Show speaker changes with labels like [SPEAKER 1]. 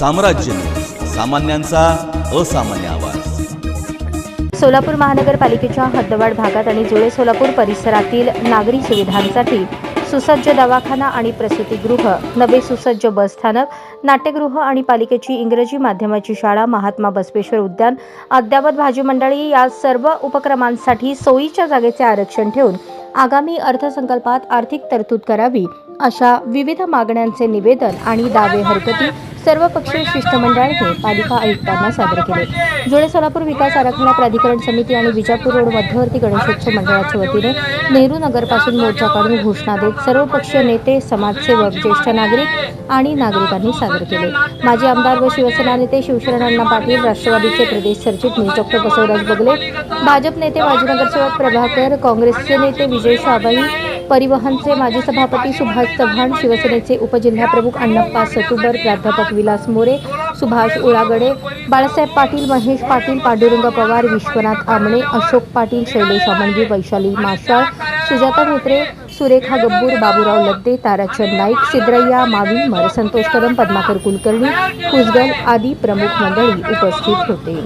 [SPEAKER 1] साम्राज्य सामान्यांचा असामान्य आवाज.
[SPEAKER 2] सोलापूर महानगरपालिकेच्या हद्दवाड भागात आणि जुळे सोलापूर परिसरातील नागरी सुविधांसाठी सुसज्ज दवाखाना आणि प्रसूतीगृह नवे सुसज्ज बसस्थानक नाट्यगृह आणि पालिकेची इंग्रजी माध्यमाची शाळा महात्मा बसवेश्वर उद्यान अद्यावत भाजी मंडळी या सर्व उपक्रमांसाठी सोयीच्या जागेचे आरक्षण ठेवून आगामी अर्थसंकल्पात आर्थिक तरतूद करावी अशा विविध मागण्यांचे निवेदन आणि दावे हरकती सर्वपक्षीय शिष्टमंडळाने पालिका आयुक्तांना सादर केले. जुळे सोलापूर विकास आराखडा प्राधिकरण समिती आणि विजापूर रोड मध्यवर्ती गणेशोत्सव मंडळाच्या वतीने नेहरू नगरपासून मोर्चा काढून घोषणा देत सर्वपक्षीय नेते समाजसेवक ज्येष्ठ नागरिक आणि नागरिकांनी सादर केले. माजी आमदार व शिवसेना नेते शिवशरणअण्णा पाटील राष्ट्रवादीचे प्रदेश सरचिटणीस डॉक्टर बसवराज बगले भाजप नेते माजी नगरसेवक प्रभाकर काँग्रेसचे नेते विजय शाबाई परिवहनचे माजी सभापती सुभाष चव्हाण शिवसेनेचे उपजिल्हाप्रमुख अण्णप्पा सतुबर प्राध्यापक विलास मोरे सुभाष उळागडे बाळासाहेब पाटील महेश पाटील पांडुरंग पवार विश्वनाथ आमणे अशोक पाटील शैलेश अमणगी वैशाली माशाळ सुजाता मित्रे सुरेखा गब्बूर बाबूराव लद्दे ताराचंद नाईक सिद्रय्या माविनमर संतोष कदम पद्माकर कुलकर्णी कुसगल आदी प्रमुख मंडळी उपस्थित होते.